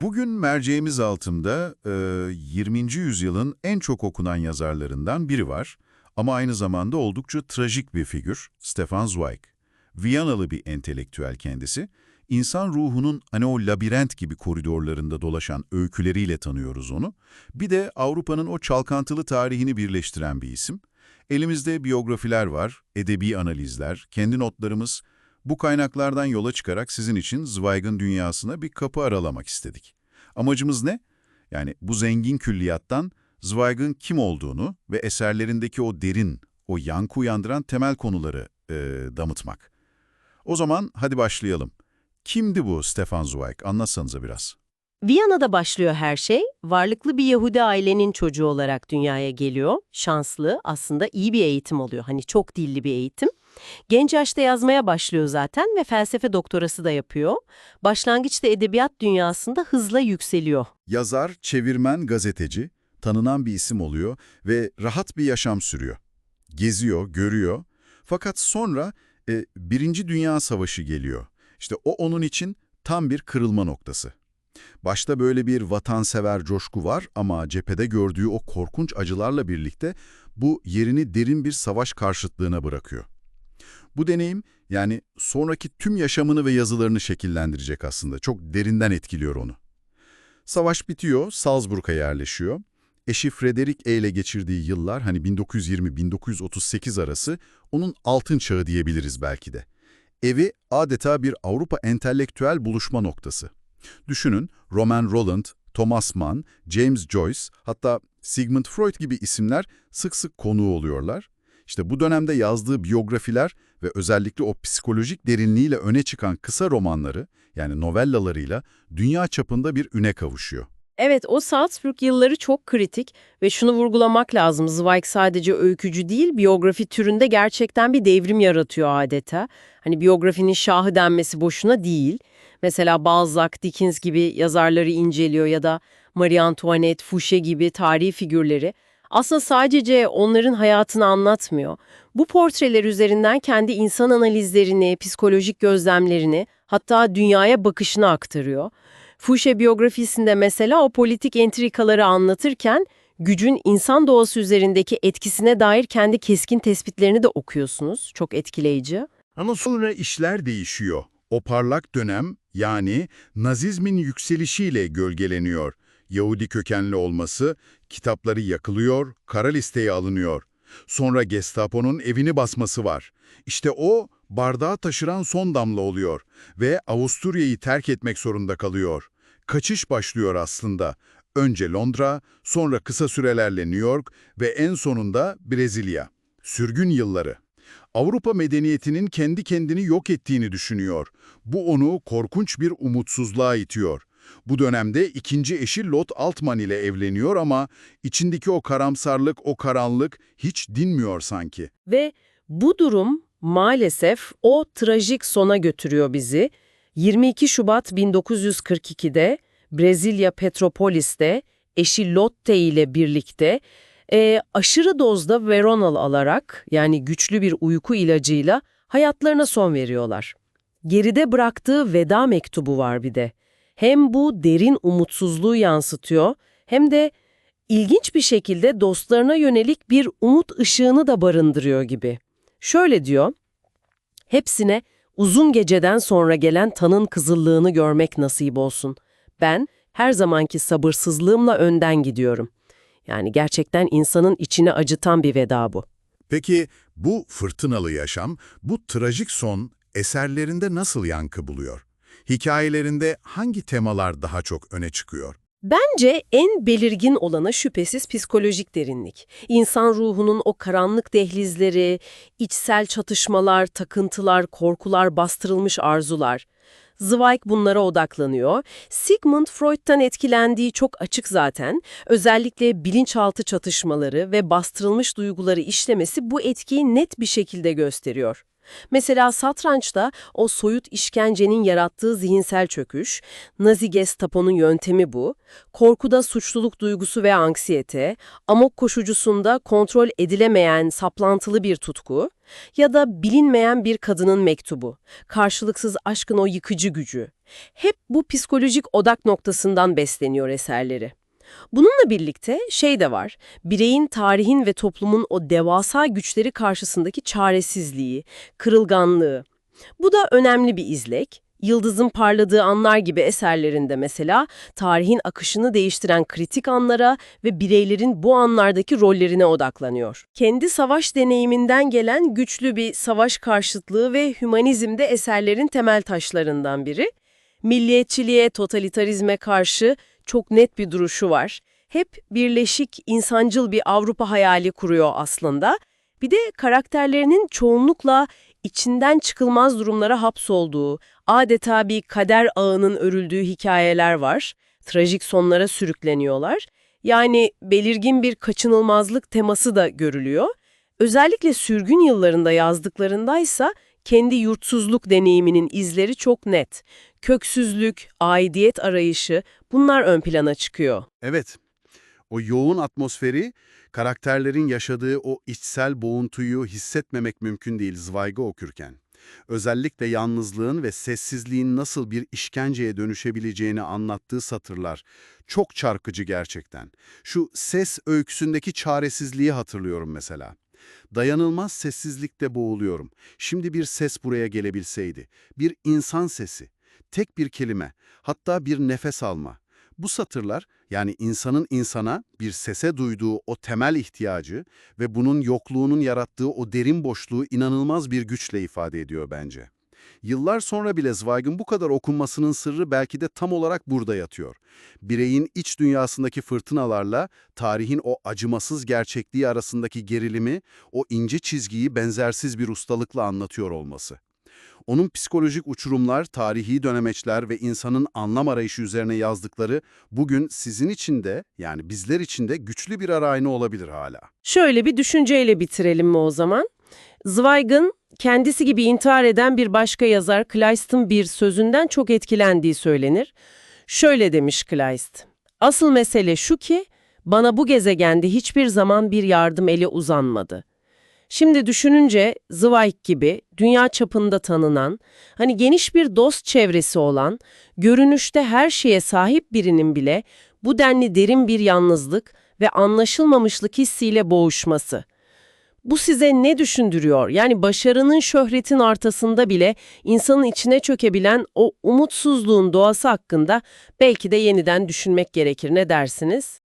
Bugün merceğimiz altında e, 20. yüzyılın en çok okunan yazarlarından biri var. Ama aynı zamanda oldukça trajik bir figür, Stefan Zweig. Viyanalı bir entelektüel kendisi. İnsan ruhunun hani o labirent gibi koridorlarında dolaşan öyküleriyle tanıyoruz onu. Bir de Avrupa'nın o çalkantılı tarihini birleştiren bir isim. Elimizde biyografiler var, edebi analizler, kendi notlarımız. Bu kaynaklardan yola çıkarak sizin için Zweig'ın dünyasına bir kapı aralamak istedik. Amacımız ne? Yani bu zengin külliyattan Zweig'ın kim olduğunu ve eserlerindeki o derin, o yankı uyandıran temel konuları e, damıtmak. O zaman hadi başlayalım. Kimdi bu Stefan Zweig? Anlatsanıza biraz. Viyana'da başlıyor her şey. Varlıklı bir Yahudi ailenin çocuğu olarak dünyaya geliyor. Şanslı, aslında iyi bir eğitim oluyor. Hani çok dilli bir eğitim. Genç yaşta yazmaya başlıyor zaten ve felsefe doktorası da yapıyor. Başlangıçta edebiyat dünyasında hızla yükseliyor. Yazar, çevirmen, gazeteci, tanınan bir isim oluyor ve rahat bir yaşam sürüyor. Geziyor, görüyor. Fakat sonra e, Birinci Dünya Savaşı geliyor. İşte o onun için tam bir kırılma noktası. Başta böyle bir vatansever coşku var ama cephede gördüğü o korkunç acılarla birlikte bu yerini derin bir savaş karşıtlığına bırakıyor. Bu deneyim yani sonraki tüm yaşamını ve yazılarını şekillendirecek aslında. Çok derinden etkiliyor onu. Savaş bitiyor, Salzburg'a yerleşiyor. Eşi Frederick E ile geçirdiği yıllar hani 1920-1938 arası onun altın çağı diyebiliriz belki de. Evi adeta bir Avrupa entelektüel buluşma noktası. Düşünün Roman Roland, Thomas Mann, James Joyce hatta Sigmund Freud gibi isimler sık sık konuğu oluyorlar. İşte bu dönemde yazdığı biyografiler ve özellikle o psikolojik derinliğiyle öne çıkan kısa romanları yani novellalarıyla dünya çapında bir üne kavuşuyor. Evet, o Salzburg yılları çok kritik ve şunu vurgulamak lazım. Zweig sadece öykücü değil, biyografi türünde gerçekten bir devrim yaratıyor adeta. Hani biyografinin şahı denmesi boşuna değil. Mesela Balzac, Dickens gibi yazarları inceliyor ya da Marie Antoinette, Fouché gibi tarihi figürleri. Aslında sadece onların hayatını anlatmıyor. Bu portreler üzerinden kendi insan analizlerini, psikolojik gözlemlerini, hatta dünyaya bakışını aktarıyor. Fouché biyografisinde mesela o politik entrikaları anlatırken gücün insan doğası üzerindeki etkisine dair kendi keskin tespitlerini de okuyorsunuz. Çok etkileyici. Ama sonra işler değişiyor. O parlak dönem yani Nazizmin yükselişiyle gölgeleniyor. Yahudi kökenli olması, kitapları yakılıyor, kara listeye alınıyor. Sonra Gestapo'nun evini basması var. İşte o bardağı taşıran son damla oluyor ve Avusturya'yı terk etmek zorunda kalıyor. Kaçış başlıyor aslında. Önce Londra, sonra kısa sürelerle New York ve en sonunda Brezilya. Sürgün yılları. Avrupa medeniyetinin kendi kendini yok ettiğini düşünüyor. Bu onu korkunç bir umutsuzluğa itiyor. Bu dönemde ikinci eşi Lot Altman ile evleniyor ama içindeki o karamsarlık, o karanlık hiç dinmiyor sanki. Ve bu durum maalesef o trajik sona götürüyor bizi. 22 Şubat 1942'de Brezilya Petropolis'te eşi Lotte ile birlikte e, aşırı dozda Veronal alarak yani güçlü bir uyku ilacıyla hayatlarına son veriyorlar. Geride bıraktığı veda mektubu var bir de. Hem bu derin umutsuzluğu yansıtıyor hem de ilginç bir şekilde dostlarına yönelik bir umut ışığını da barındırıyor gibi. Şöyle diyor, hepsine uzun geceden sonra gelen tanın kızıllığını görmek nasip olsun. Ben her zamanki sabırsızlığımla önden gidiyorum. Yani gerçekten insanın içine acıtan bir veda bu. Peki bu fırtınalı yaşam, bu trajik son eserlerinde nasıl yankı buluyor? Hikayelerinde hangi temalar daha çok öne çıkıyor? Bence en belirgin olanı şüphesiz psikolojik derinlik. İnsan ruhunun o karanlık dehlizleri, içsel çatışmalar, takıntılar, korkular, bastırılmış arzular. Zweig bunlara odaklanıyor. Sigmund Freud'tan etkilendiği çok açık zaten. Özellikle bilinçaltı çatışmaları ve bastırılmış duyguları işlemesi bu etkiyi net bir şekilde gösteriyor. Mesela satrançta o soyut işkencenin yarattığı zihinsel çöküş, Nazi Gestapo'nun yöntemi bu, korkuda suçluluk duygusu ve anksiyete, amok koşucusunda kontrol edilemeyen saplantılı bir tutku ya da bilinmeyen bir kadının mektubu, karşılıksız aşkın o yıkıcı gücü. Hep bu psikolojik odak noktasından besleniyor eserleri. Bununla birlikte şey de var, bireyin, tarihin ve toplumun o devasa güçleri karşısındaki çaresizliği, kırılganlığı. Bu da önemli bir izlek. Yıldızın parladığı anlar gibi eserlerinde mesela tarihin akışını değiştiren kritik anlara ve bireylerin bu anlardaki rollerine odaklanıyor. Kendi savaş deneyiminden gelen güçlü bir savaş karşıtlığı ve hümanizm de eserlerin temel taşlarından biri. Milliyetçiliğe, totalitarizme karşı çok net bir duruşu var. Hep birleşik, insancıl bir Avrupa hayali kuruyor aslında. Bir de karakterlerinin çoğunlukla içinden çıkılmaz durumlara hapsolduğu, adeta bir kader ağının örüldüğü hikayeler var. Trajik sonlara sürükleniyorlar. Yani belirgin bir kaçınılmazlık teması da görülüyor. Özellikle sürgün yıllarında yazdıklarındaysa kendi yurtsuzluk deneyiminin izleri çok net. Köksüzlük, aidiyet arayışı bunlar ön plana çıkıyor. Evet, o yoğun atmosferi, karakterlerin yaşadığı o içsel boğuntuyu hissetmemek mümkün değil Zweig'ı okurken. Özellikle yalnızlığın ve sessizliğin nasıl bir işkenceye dönüşebileceğini anlattığı satırlar çok çarpıcı gerçekten. Şu ses öyküsündeki çaresizliği hatırlıyorum mesela. Dayanılmaz sessizlikte boğuluyorum. Şimdi bir ses buraya gelebilseydi. Bir insan sesi. Tek bir kelime. Hatta bir nefes alma. Bu satırlar yani insanın insana bir sese duyduğu o temel ihtiyacı ve bunun yokluğunun yarattığı o derin boşluğu inanılmaz bir güçle ifade ediyor bence. Yıllar sonra bile Zweig'ın bu kadar okunmasının sırrı belki de tam olarak burada yatıyor. Bireyin iç dünyasındaki fırtınalarla tarihin o acımasız gerçekliği arasındaki gerilimi, o ince çizgiyi benzersiz bir ustalıkla anlatıyor olması. Onun psikolojik uçurumlar, tarihi dönemeçler ve insanın anlam arayışı üzerine yazdıkları bugün sizin için de yani bizler için de güçlü bir arayını olabilir hala. Şöyle bir düşünceyle bitirelim mi o zaman? Zweig'ın kendisi gibi intihar eden bir başka yazar Kleist'in bir sözünden çok etkilendiği söylenir. Şöyle demiş Kleist, Asıl mesele şu ki, bana bu gezegende hiçbir zaman bir yardım eli uzanmadı. Şimdi düşününce Zweig gibi dünya çapında tanınan, hani geniş bir dost çevresi olan, görünüşte her şeye sahip birinin bile bu denli derin bir yalnızlık ve anlaşılmamışlık hissiyle boğuşması. Bu size ne düşündürüyor? Yani başarının şöhretin artasında bile insanın içine çökebilen o umutsuzluğun doğası hakkında belki de yeniden düşünmek gerekir ne dersiniz?